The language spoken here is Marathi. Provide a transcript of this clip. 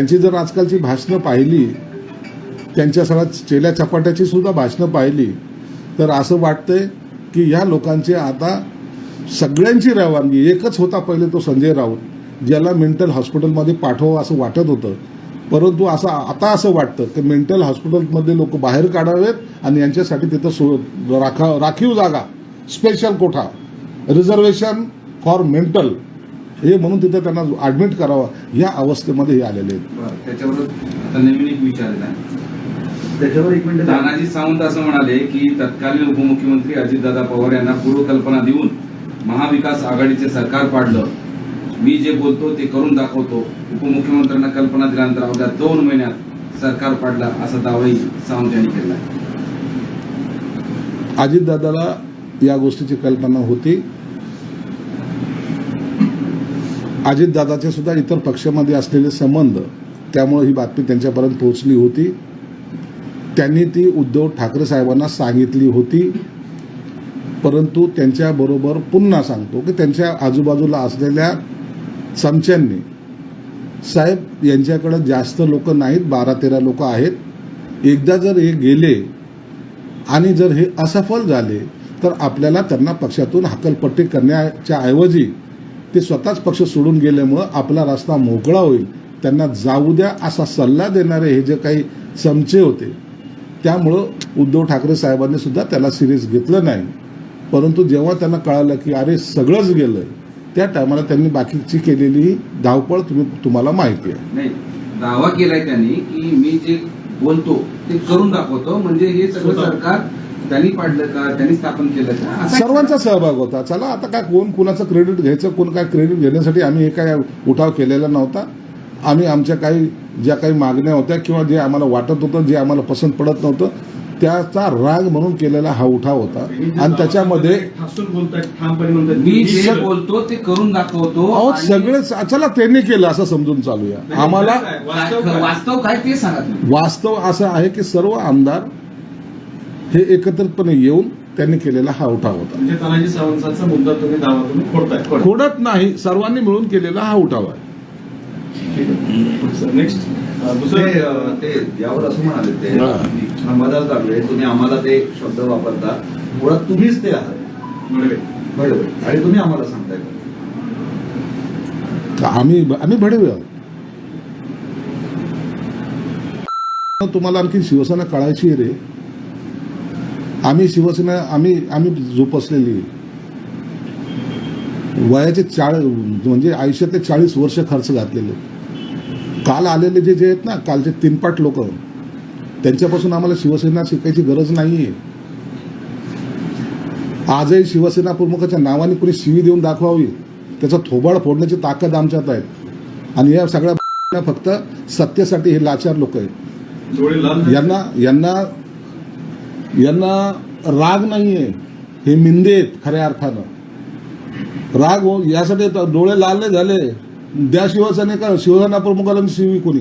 त्यांची जर आजकालची भाषणं पाहिली त्यांच्या सगळ्या चेल्या चपाट्याची सुद्धा भाषणं पाहिली तर असं वाटतंय की ह्या लोकांचे आता सगळ्यांची रवानगी एकच होता पहिले तो संजय राऊत ज्याला मेंटल हॉस्पिटलमध्ये पाठवावं असं वाटत होतं. परंतु असं आता असं वाटतं की मेंटल हॉस्पिटलमध्ये लोक बाहेर काढावेत आणि यांच्यासाठी तिथं सो राखा राखीव जागा स्पेशल कोठा रिझर्वेशन फॉर मेंटल हे म्हणून तिथं त्यांना ॲडमिट करावं. या अवस्थेमध्ये हे आलेले आहेत. बरं, त्याच्यावर आता नवीन एक विचार आहे त्याच्यावर एक मिनिट तानाजी सावंत असं म्हणाले की तत्कालीन उपमुख्यमंत्री अजितदादा पवार यांना पूर्वकल्पना देऊन महाविकास आघाडीचे सरकार पाडलं. मी जे बोलतो ते करून दाखवतो. उपमुख्यमंत्र्यांना कल्पना दिल्यानंतर अवघ्या दोन महिन्यात सरकार पाडला असा दावाही सावंत यांनी केला. अजितदादाला या गोष्टीची कल्पना होती. अजितदादाचे सुद्धा इतर पक्षामध्ये असलेले संबंध त्यामुळे ही बातमी त्यांच्यापर्यंत पोहोचली होती. त्यांनी ती उद्धव ठाकरे साहेबांना सांगितली होती. परंतु त्यांच्याबरोबर पुन्हा सांगतो की त्यांच्या आजूबाजूला असलेल्या चमच्यांनी साहेब यांच्याकडे जास्त लोक नाहीत बारा तेरा लोक आहेत. एकदा जर हे गेले आणि जर हे असफल झाले तर आपल्याला त्यांना पक्षातून हकलपट्टी करण्याच्या ऐवजी ते स्वतःच पक्ष सोडून गेल्यामुळं आपला रस्ता मोकळा होईल. त्यांना जाऊ द्या असा सल्ला देणारे हे जे काही चमचे होते त्यामुळं उद्धव ठाकरे साहेबांनी सुद्धा त्याला सिरियस घेतलं नाही. परंतु जेव्हा त्यांना कळालं की अरे सगळंच गेलं त्या टायमाला त्यांनी बाकीची केलेली धावपळ तुम्ही तुम्हाला माहिती आहे. नाही दावा केलाय त्यांनी की मी जे बोलतो ते करून दाखवतो. म्हणजे हे सगळं. सरकार त्यांनी पाडलं का? त्यांनी स्थापन केलं का? सर्वांचा सहभाग होता. चला आता काय कोण कुणाचं क्रेडिट घ्यायचं कोण काय क्रेडिट घेण्यासाठी आम्ही हे काय उठाव केलेला नव्हता. आम्ही आमच्या काही ज्या काही मागण्या होत्या किंवा जे आम्हाला वाटत होतं जे आम्हाला पसंत पडत नव्हतं त्याचा राग म्हणून केलेला हा उठाव होता. आणि त्याच्यामध्ये मी जे. बोलतो ते करून दाखवतो अहो सगळे चला त्यांनी केलं असं समजून चालूया. नाही, आम्हाला वास्तव काय? ते सांगा वास्तव असं आहे की सर्व आमदार हे एकत्रितपणे येऊन त्यांनी केलेला हा उठाव होता. म्हणजे तानाजी सावंतांचा मुद्दा तुम्ही दावा तुम्ही खोडताय खोड. खोडत नाही सर्वांनी मिळून केलेला हा उठाव आहे. नेक्स्ट ते दुसरं ते यावर असं म्हणाले ते हा. अंबादास दाखले तुम्ही आम्हाला ते शब्द वापरता. मुळात तुम्हीच ते आहात. बरोबर. बरोबर. आणि तुम्ही आम्हाला सांगताय. तर आम्ही आम्ही भडवे आहोत. तुम्हाला आणखी शिवसेना कळायची रे. आम्ही शिवसेना आम्ही आम्ही जोपासलेली. वयाचे चाळ म्हणजे आयुष्यातले चाळीस वर्ष खर्च घातलेले. काल आलेले जे जे आहेत ना कालचे तीनपाट लोक त्यांच्यापासून आम्हाला शिवसेना शिकायची गरज नाहीये. आजही शिवसेना प्रमुखाच्या नावाने कोणी शिवी देऊन दाखवावी त्याचा थोबाड फोडण्याची ताकद आमच्यात आहे. आणि या सगळ्या फक्त सत्तेसाठी हे लाचार लोक आहेत. यांना यांना यांना राग नाही आहे हे मिंदे आहेत खऱ्या अर्थानं. राग हो यासाठी तर डोळे लाल नाही झाले. द्या शिवसेने का शिवसेना प्रमुखाला शिवी कोणी?